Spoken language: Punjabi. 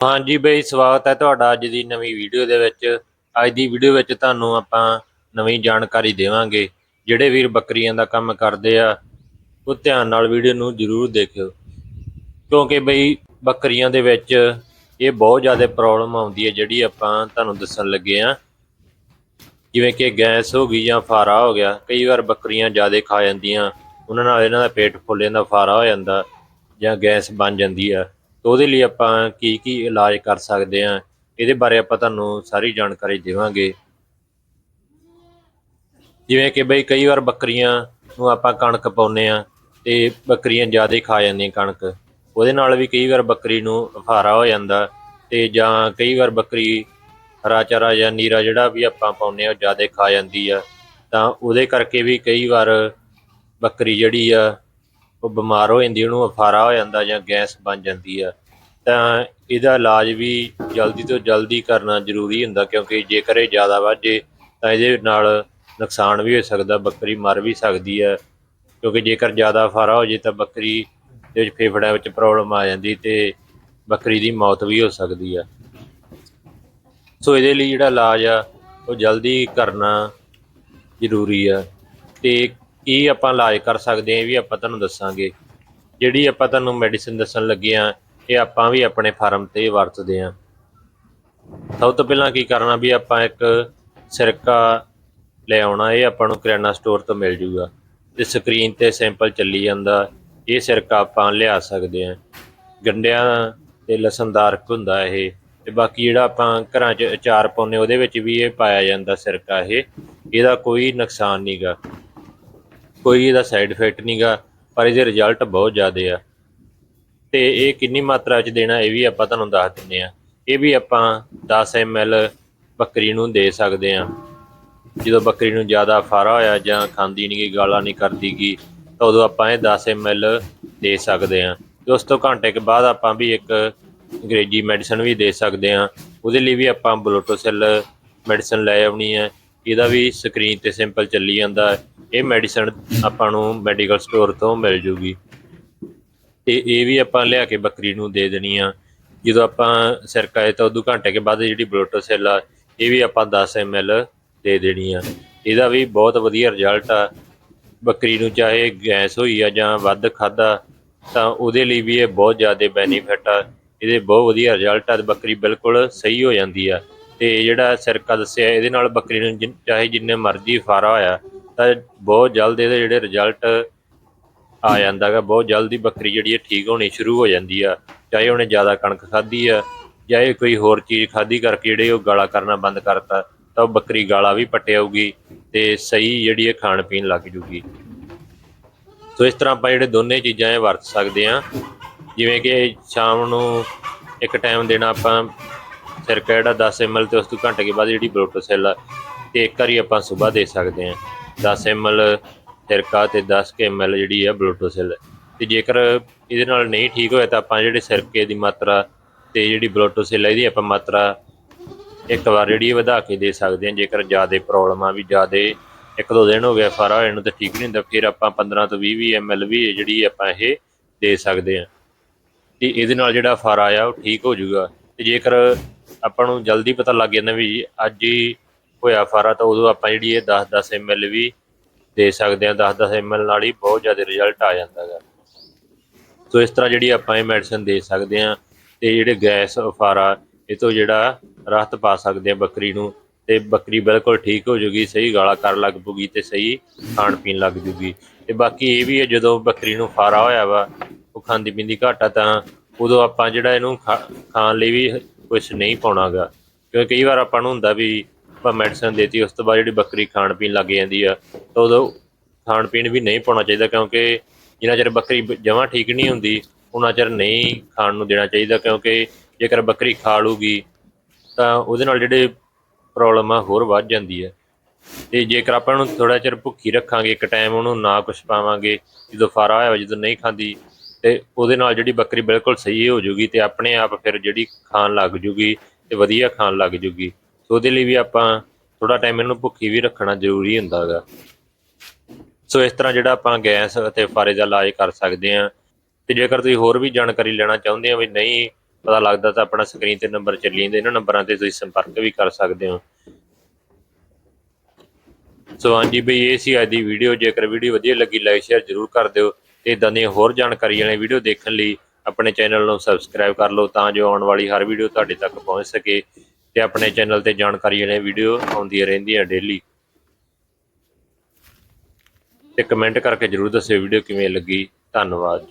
ਹਾਂਜੀ ਬਈ, ਸਵਾਗਤ ਹੈ ਤੁਹਾਡਾ ਅੱਜ ਦੀ ਨਵੀਂ ਵੀਡੀਓ ਦੇ ਵਿੱਚ। ਅੱਜ ਦੀ ਵੀਡੀਓ ਵਿੱਚ ਤੁਹਾਨੂੰ ਆਪਾਂ ਨਵੀਂ ਜਾਣਕਾਰੀ ਦੇਵਾਂਗੇ, ਜਿਹੜੇ ਵੀਰ ਬੱਕਰੀਆਂ ਦਾ ਕੰਮ ਕਰਦੇ ਆ, ਉਹ ਧਿਆਨ ਨਾਲ ਵੀਡੀਓ ਨੂੰ ਜ਼ਰੂਰ ਦੇਖਿਓ। ਕਿਉਂਕਿ ਬਈ, ਬੱਕਰੀਆਂ ਦੇ ਵਿੱਚ ਇਹ ਬਹੁਤ ਜ਼ਿਆਦਾ ਪ੍ਰੋਬਲਮ ਆਉਂਦੀ ਹੈ, ਜਿਹੜੀ ਆਪਾਂ ਤੁਹਾਨੂੰ ਦੱਸਣ ਲੱਗੇ ਆ ਜਿਵੇਂ ਕਿ ਗੈਸ ਹੋ ਗਈ ਜਾਂ ਫਾਰਾ ਹੋ ਗਿਆ, ਕਈ ਵਾਰ ਬੱਕਰੀਆਂ ਜ਼ਿਆਦਾ ਖਾ ਜਾਂਦੀਆਂ, ਉਹਨਾਂ ਨਾਲ ਇਹਨਾਂ ਦਾ ਪੇਟ ਫੁੱਲ ਜਾਂਦਾ ਫਾਰਾ ਹੋ ਜਾਂਦਾ ਜਾਂ ਗੈਸ ਬਣ ਜਾਂਦੀ ਆ। ਤਾਂ ਉਹਦੇ ਲਈ ਆਪਾਂ ਕੀ ਕੀ ਇਲਾਜ ਕਰ ਸਕਦੇ ਆ ਇਹਦੇ ਬਾਰੇ ਆਪਾਂ ਤੁਹਾਨੂੰ ਸਾਰੀ ਜਾਣਕਾਰੀ ਦੇਵਾਂਗੇ। ਜਿਵੇਂ ਕਿ ਬਈ ਕਈ ਵਾਰ ਬੱਕਰੀਆਂ ਨੂੰ ਆਪਾਂ ਕਣਕ ਪਾਉਨੇ ਆ ਤੇ ਬੱਕਰੀਆਂ ਜ਼ਿਆਦਾ ਖਾ ਜਾਂਦੀਆਂ ਕਣਕ, ਉਹਦੇ ਨਾਲ ਵੀ ਕਈ ਵਾਰ ਬੱਕਰੀ ਨੂੰ ਫਾਰਾ ਹੋ ਜਾਂਦਾ ਤੇ ਜਾਂ ਕਈ ਵਾਰ ਬੱਕਰੀ ਹਰਾ ਚਾਰਾ ਜਾਂ ਨੀਰਾ ਜਿਹੜਾ ਵੀ ਆਪਾਂ ਪਾਉਨੇ ਆ ਉਹ ਜ਼ਿਆਦਾ ਖਾ ਜਾਂਦੀ ਆ। ਤਾਂ ਉਹਦੇ ਕਰਕੇ ਵੀ ਕਈ ਵਾਰ ਬੱਕਰੀ ਜਿਹੜੀ ਆ ਉਹ ਬਿਮਾਰ ਹੋ ਜਾਂਦੀ, ਉਹਨੂੰ ਅਫਾਰਾ ਹੋ ਜਾਂਦਾ ਜਾਂ ਗੈਸ ਬਣ ਜਾਂਦੀ ਆ, ਤਾਂ ਇਹਦਾ ਇਲਾਜ ਵੀ ਜਲਦੀ ਤੋਂ ਜਲਦੀ ਕਰਨਾ ਜ਼ਰੂਰੀ ਹੁੰਦਾ, ਕਿਉਂਕਿ ਜੇਕਰ ਇਹ ਜ਼ਿਆਦਾ ਵੱਧ ਜੇ ਤਾਂ ਇਹਦੇ ਨਾਲ ਨੁਕਸਾਨ ਵੀ ਹੋ ਸਕਦਾ, ਬੱਕਰੀ ਮਰ ਵੀ ਸਕਦੀ ਹੈ ਕਿਉਂਕਿ ਜੇਕਰ ਜ਼ਿਆਦਾ ਅਫਾਰਾ ਹੋ ਜੇ ਤਾਂ ਬੱਕਰੀ ਦੇ ਵਿੱਚ ਫੇਫੜਿਆਂ ਵਿੱਚ ਪ੍ਰੋਬਲਮ ਆ ਜਾਂਦੀ ਤੇ ਬੱਕਰੀ ਦੀ ਮੌਤ ਵੀ ਹੋ ਸਕਦੀ ਆ। ਸੋ ਇਹਦੇ ਲਈ ਜਿਹੜਾ ਇਲਾਜ ਆ, ਉਹ ਜਲਦੀ ਕਰਨਾ ਜ਼ਰੂਰੀ ਆ ਤੇ ਕੀ ਆਪਾਂ ਇਲਾਜ ਕਰ ਸਕਦੇ ਹਾਂ ਇਹ ਵੀ ਆਪਾਂ ਤੁਹਾਨੂੰ ਦੱਸਾਂਗੇ। ਜਿਹੜੀ ਆਪਾਂ ਤੁਹਾਨੂੰ ਮੈਡੀਸਿਨ ਦੱਸਣ ਲੱਗੇ ਆ ਇਹ ਆਪਾਂ ਵੀ ਆਪਣੇ ਫਾਰਮ ਤੇ ਵਰਤਦੇ ਆ ਸਭ ਤੋਂ ਪਹਿਲਾਂ ਕੀ ਕਰਨਾ ਵੀ ਆਪਾਂ ਇੱਕ ਸਿਰਕਾ ਲੈ ਆਉਣਾ, ਇਹ ਆਪਾਂ ਨੂੰ ਕਰਿਆਨਾ ਸਟੋਰ ਤੋਂ ਮਿਲ ਜੂਗਾ। ਤੇ ਸਕਰੀਨ ਤੇ ਸੈਂਪਲ ਚੱਲੀ ਜਾਂਦਾ, ਇਹ ਸਿਰਕਾ ਆਪਾਂ ਲਿਆ ਸਕਦੇ ਆ ਗੰਡਿਆਂ ਤੇ ਲਸਣ ਹੁੰਦਾ ਇਹ, ਤੇ ਬਾਕੀ ਜਿਹੜਾ ਆਪਾਂ ਘਰਾਂ 'ਚ ਅਚਾਰ ਪਾਉਂਦੇ ਉਹਦੇ ਵਿੱਚ ਵੀ ਇਹ ਪਾਇਆ ਜਾਂਦਾ ਸਿਰਕਾ ਇਹ। ਇਹਦਾ ਕੋਈ ਨੁਕਸਾਨ ਨਹੀਂਗਾ ਕੋਈ ਇਹਦਾ ਸਾਈਡ ਇਫੈਕਟ ਨਹੀਂਗਾ ਪਰ ਇਹਦੇ ਰਿਜ਼ਲਟ ਬਹੁਤ ਜ਼ਿਆਦੇ ਆ। ਤੇ ਇਹ ਕਿੰਨੀ ਮਾਤਰਾ 'ਚ ਦੇਣਾ, ਇਹ ਵੀ ਆਪਾਂ ਤੁਹਾਨੂੰ ਦੱਸ ਦਿੰਨੇ ਆ। ਇਹ ਵੀ ਆਪਾਂ 10 ml ਬੱਕਰੀ ਨੂੰ ਦੇ ਸਕਦੇ ਆ। ਜਦੋਂ ਬੱਕਰੀ ਨੂੰ ਜ਼ਿਆਦਾ ਫਾਰਾ ਹੋਇਆ ਜਾਂ ਖਾਂਦੀ ਨਹੀਂ ਗੀ ਗਾਲਾਂ ਨਹੀਂ ਕਰਦੀ ਗੀ, ਤਾਂ ਉਦੋਂ ਆਪਾਂ ਇਹ 10 ml ਦੇ ਸਕਦੇ ਆ। ਤੇ ਉਸ ਤੋਂ ਘੰਟੇ ਕੇ ਬਾਅਦ ਆਪਾਂ ਵੀ ਇੱਕ ਅੰਗਰੇਜ਼ੀ ਮੈਡੀਸਨ ਵੀ ਦੇ ਸਕਦੇ ਆ। ਉਹਦੇ ਲਈ ਵੀ ਆਪਾਂ ਬਲੋਟੋਸੈਲ ਮੈਡੀਸਨ ਲੈ ਆਉਣੀ ਹੈ ਇਹਦਾ ਵੀ ਸਕਰੀਨ ਤੇ ਸਿੰਪਲ ਚੱਲੀ ਜਾਂਦਾ। ਇਹ ਮੈਡੀਸਨ ਆਪਾਂ ਨੂੰ ਮੈਡੀਕਲ ਸਟੋਰ ਤੋਂ ਮਿਲ ਜੂਗੀ। ਤੇ ਇਹ ਵੀ ਆਪਾਂ ਲਿਆ ਕੇ ਬੱਕਰੀ ਨੂੰ ਦੇ ਦੇਣੀ ਆ। ਜਦੋਂ ਆਪਾਂ ਸਿਰਕਾ ਹੈ ਤਾਂ ਉਦੋਂ ਘੰਟੇ ਕੇ ਬਾਅਦ ਜਿਹੜੀ ਬਲੋਟੋਸੈਲ ਆ, ਇਹ ਵੀ ਆਪਾਂ 10 ml ਦੇ ਦੇਣੀ ਆ। ਇਹਦਾ ਵੀ ਬਹੁਤ ਵਧੀਆ ਰਿਜ਼ਲਟ ਆ। ਬੱਕਰੀ ਨੂੰ ਚਾਹੇ ਗੈਸ ਹੋਈ ਆ ਜਾਂ ਵੱਧ ਖਾਦਾ ਤਾਂ ਉਹਦੇ ਲਈ ਵੀ ਇਹ ਬਹੁਤ ਜ਼ਿਆਦਾ ਬੈਨੀਫਿਟ ਆ। ਇਹਦੇ ਬਹੁਤ ਵਧੀਆ ਰਿਜ਼ਲਟ ਆ ਤੇ ਬੱਕਰੀ ਬਿਲਕੁਲ ਸਹੀ ਹੋ ਜਾਂਦੀ ਆ। ਤੇ ਜਿਹੜਾ ਸਿਰਕਾ ਦੱਸਿਆ, ਇਹਦੇ ਨਾਲ ਬੱਕਰੀ ਨੂੰ ਜਿਨ- ਚਾਹੇ ਜਿੰਨੇ ਮਰਜ਼ੀ ਫਾਰਾ ਹੋਇਆ ਤਾਂ ਬਹੁਤ ਜਲਦ ਇਹਦੇ ਜਿਹੜੇ ਰਿਜ਼ਲਟ ਆ ਜਾਂਦਾਗਾ, ਬਹੁਤ ਜਲਦੀ ਬੱਕਰੀ ਜਿਹੜੀ ਹੈ ਠੀਕ ਹੋਣੀ ਸ਼ੁਰੂ ਹੋ ਜਾਂਦੀ ਆ। ਚਾਹੇ ਉਹਨੇ ਜ਼ਿਆਦਾ ਕਣਕ ਖਾਧੀ ਆ, ਚਾਹੇ ਕੋਈ ਹੋਰ ਚੀਜ਼ ਖਾਧੀ ਕਰਕੇ ਜਿਹੜੇ ਉਹ ਗਾਲਾ ਕਰਨਾ ਬੰਦ ਕਰਤਾ, ਤਾਂ ਉਹ ਬੱਕਰੀ ਗਾਲਾ ਵੀ ਪਟਿਆਊਗੀ ਤੇ ਸਹੀ ਜਿਹੜੀ ਹੈ ਖਾਣ ਪੀਣ ਲੱਗ ਜੂਗੀ। ਸੋ ਇਸ ਤਰ੍ਹਾਂ ਆਪਾਂ ਜਿਹੜੇ ਦੋਨੇ ਚੀਜ਼ਾਂ ਇਹ ਵਰਤ ਸਕਦੇ ਆ ਜਿਵੇਂ ਕਿ ਸ਼ਾਮ ਨੂੰ ਇੱਕ ਟਾਈਮ ਦੇਣਾ ਆਪਾਂ ਸਿਰਕਾ ਜਿਹੜਾ 10 ml ਤੇ ਉਸ ਤੋਂ ਘੰਟੇ ਕੇ ਬਾਅਦ ਜਿਹੜੀ ਬਲੋਟੋਸੈਲ ਆ, ਤੇ ਇੱਕ ਵਾਰੀ ਆਪਾਂ ਸਵੇਰ ਦੇ ਸਕਦੇ ਆ 10 ml ਸਿਰਕਾ ਤੇ 10 ਕੇ ml ਜਿਹੜੀ ਆ ਬਲੋਟੋਸੈਲ ਤੇ ਜੇਕਰ ਇਹਦੇ ਨਾਲ ਨਹੀਂ ਠੀਕ ਹੋਇਆ ਤਾਂ ਆਪਾਂ ਜਿਹੜੇ ਸਿਰਕੇ ਦੀ ਮਾਤਰਾ ਤੇ ਜਿਹੜੀ ਬਲੋਟੋਸੈਲ ਇਹਦੀ ਆਪਾਂ ਮਾਤਰਾ ਇੱਕ ਵਾਰ ਜਿਹੜੀ ਵਧਾ ਕੇ ਦੇ ਸਕਦੇ ਹਾਂ। ਜੇਕਰ ਜ਼ਿਆਦਾ ਪ੍ਰੋਬਲਮ ਆ ਵੀ ਜ਼ਿਆਦਾ ਇੱਕ ਦੋ ਦਿਨ ਹੋ ਗਿਆ ਫਾਰਾ ਹੋਏ ਨੂੰ ਤਾਂ ਠੀਕ ਨਹੀਂ ਹੁੰਦਾ, ਫਿਰ ਆਪਾਂ 15 ਤੋਂ 20 20 ml ਵੀ ਜਿਹੜੀ ਆਪਾਂ ਇਹ ਦੇ ਸਕਦੇ ਹਾਂ। ਤੇ ਇਹਦੇ ਨਾਲ ਜਿਹੜਾ ਫਾਰਾ ਆ, ਉਹ ਠੀਕ ਹੋ ਜਾਊਗਾ। ਤੇ ਜੇਕਰ ਆਪਾਂ ਨੂੰ ਜਲਦੀ ਪਤਾ ਲੱਗ ਜਾਂਦਾ ਵੀ ਅੱਜ ਹੀ ਹੋਇਆ ਫਾਰਾ ਤਾਂ ਉਦੋਂ ਆਪਾਂ ਜਿਹੜੀ ਇਹ 10 10 ml ਵੀ ਦੇ ਸਕਦੇ ਹਾਂ 10 10 ml ਨਾਲ ਹੀ ਬਹੁਤ ਜ਼ਿਆਦਾ ਰਿਜ਼ਲਟ ਆ ਜਾਂਦਾ ਗਾ। ਸੋ ਇਸ ਤਰ੍ਹਾਂ ਜਿਹੜੀ ਆਪਾਂ ਇਹ ਮੈਡੀਸਨ ਦੇ ਸਕਦੇ ਹਾਂ ਤੇ ਜਿਹੜੇ ਗੈਸ ਫਾਰਾ, ਇਹ ਤੋਂ ਜਿਹੜਾ ਰਾਹਤ ਪਾ ਸਕਦੇ ਆ ਬੱਕਰੀ ਨੂੰ, ਤੇ ਬੱਕਰੀ ਬਿਲਕੁਲ ਠੀਕ ਹੋ ਜੂਗੀ, ਸਹੀ ਗਾਲਾ ਕਰਨ ਲੱਗ ਪੂਗੀ ਤੇ ਸਹੀ ਖਾਣ ਪੀਣ ਲੱਗ ਜੂਗੀ। ਤੇ ਬਾਕੀ ਇਹ ਵੀ ਹੈ, ਜਦੋਂ ਬੱਕਰੀ ਨੂੰ ਫਾਰਾ ਹੋਇਆ ਵਾ, ਉਹ ਖਾਂਦੀ ਪੀਂਦੀ ਘੱਟ ਆ, ਤਾਂ ਉਦੋਂ ਆਪਾਂ ਜਿਹੜਾ ਇਹਨੂੰ ਖਾ- ਖਾਣ ਲਈ ਵੀ ਕੁਝ ਨਹੀਂ ਪਾਉਣਾਗਾ ਕਿਉਂਕਿ ਕਈ ਵਾਰ ਆਪਾਂ ਨੂੰ ਹੁੰਦਾ ਵੀ ਆਪਾਂ ਮੈਡੀਸਨ ਦੇਤੀ ਉਸ ਤੋਂ ਬਾਅਦ ਜਿਹੜੀ ਬੱਕਰੀ ਖਾਣ ਪੀਣ ਲੱਗ ਜਾਂਦੀ ਆ ਤਾਂ ਉਦੋਂ ਖਾਣ ਪੀਣ ਵੀ ਨਹੀਂ ਪਾਉਣਾ ਚਾਹੀਦਾ ਕਿਉਂਕਿ ਜਿੰਨਾ ਚਿਰ ਬੱਕਰੀ ਜਮਾਂ ਠੀਕ ਨਹੀਂ ਹੁੰਦੀ ਉਹਨਾਂ ਚਿਰ ਨਹੀਂ ਖਾਣ ਨੂੰ ਦੇਣਾ ਚਾਹੀਦਾ ਕਿਉਂਕਿ ਜੇਕਰ ਬੱਕਰੀ ਖਾ ਲੂਗੀ ਤਾਂ ਉਹਦੇ ਨਾਲ ਜਿਹੜੇ ਪ੍ਰੋਬਲਮ ਆ ਹੋਰ ਵੱਧ ਜਾਂਦੀ ਹੈ ਤੇ ਜੇਕਰ ਆਪਾਂ ਉਹਨੂੰ ਥੋੜਾ ਚਿਰ ਭੁੱਖੀ ਰੱਖਾਂਗੇ ਇੱਕ ਟਾਈਮ ਉਹਨੂੰ ਨਾ ਕੁਝ ਪਾਵਾਂਗੇ ਜਦੋਂ ਫਾਰਾ ਹੋਇਆ ਵਾ, ਜਦੋਂ ਨਹੀਂ ਖਾਂਦੀ ਤੇ ਉਹਦੇ ਨਾਲ ਜਿਹੜੀ ਬੱਕਰੀ ਬਿਲਕੁਲ ਸਹੀ ਹੋ ਜੂਗੀ ਤੇ ਆਪਣੇ ਆਪ ਫਿਰ ਜਿਹੜੀ ਖਾਣ ਲੱਗ ਜੂਗੀ ਤੇ ਵਧੀਆ ਖਾਣ ਲੱਗ ਜੂਗੀ। ਸੋ ਉਹਦੇ ਲਈ ਵੀ ਆਪਾਂ ਥੋੜਾ ਟਾਈਮ ਇਹਨੂੰ ਭੁੱਖੀ ਵੀ ਰੱਖਣਾ ਜ਼ਰੂਰੀ ਹੁੰਦਾ ਹੈਗਾ ਸੋ ਇਸ ਤਰ੍ਹਾਂ ਜਿਹੜਾ ਆਪਾਂ ਗੈਸ ਅਤੇ ਫਾਰੇ ਦਾ ਇਲਾਜ ਕਰ ਸਕਦੇ ਹਾਂ। ਤੇ ਜੇਕਰ ਤੁਸੀਂ ਹੋਰ ਵੀ ਜਾਣਕਾਰੀ ਲੈਣਾ ਚਾਹੁੰਦੇ ਹੋ ਵੀ ਨਹੀਂ ਪਤਾ ਲੱਗਦਾ ਤਾਂ ਆਪਣਾ ਸਕਰੀਨ ਤੇ ਨੰਬਰ ਚੱਲੀ ਜਾਂਦੇ। ਇਹਨਾਂ ਨੰਬਰਾਂ ਤੇ ਤੁਸੀਂ ਸੰਪਰਕ ਵੀ ਕਰ ਸਕਦੇ ਹੋ। ਸੋ ਹਾਂਜੀ ਬਈ, ਇਹ ਸੀ ਅੱਜ ਦੀ ਵੀਡੀਓ ਜੇਕਰ ਵੀਡੀਓ ਵਧੀਆ ਲੱਗੀ ਲਾਈਕ ਸ਼ੇਅਰ ਜ਼ਰੂਰ ਕਰ ਦਿਓ। ਤੇ ਇਦਾਂ ਦੀਆਂ ਹੋਰ ਜਾਣਕਾਰੀ ਵਾਲੇ ਵੀਡੀਓ ਦੇਖਣ ਲਈ ਆਪਣੇ ਚੈਨਲ ਨੂੰ ਸਬਸਕ੍ਰਾਈਬ ਕਰ ਲਓ ਤਾਂ ਜੋ ਆਉਣ ਵਾਲੀ ਹਰ ਵੀਡੀਓ ਤੁਹਾਡੇ ਤੱਕ ਪਹੁੰਚ ਸਕੇ। ਤੇ ਆਪਣੇ ਚੈਨਲ ਤੇ ਜਾਣਕਾਰੀ ਵਾਲੀਆਂ ਵੀਡੀਓ ਆਉਂਦੀਆਂ ਰਹਿੰਦੀਆਂ ਡੇਲੀ ਤੇ ਕਮੈਂਟ ਕਰਕੇ ਜਰੂਰ ਦੱਸਿਓ ਵੀਡੀਓ ਕਿਵੇਂ ਲੱਗੀ। ਧੰਨਵਾਦ।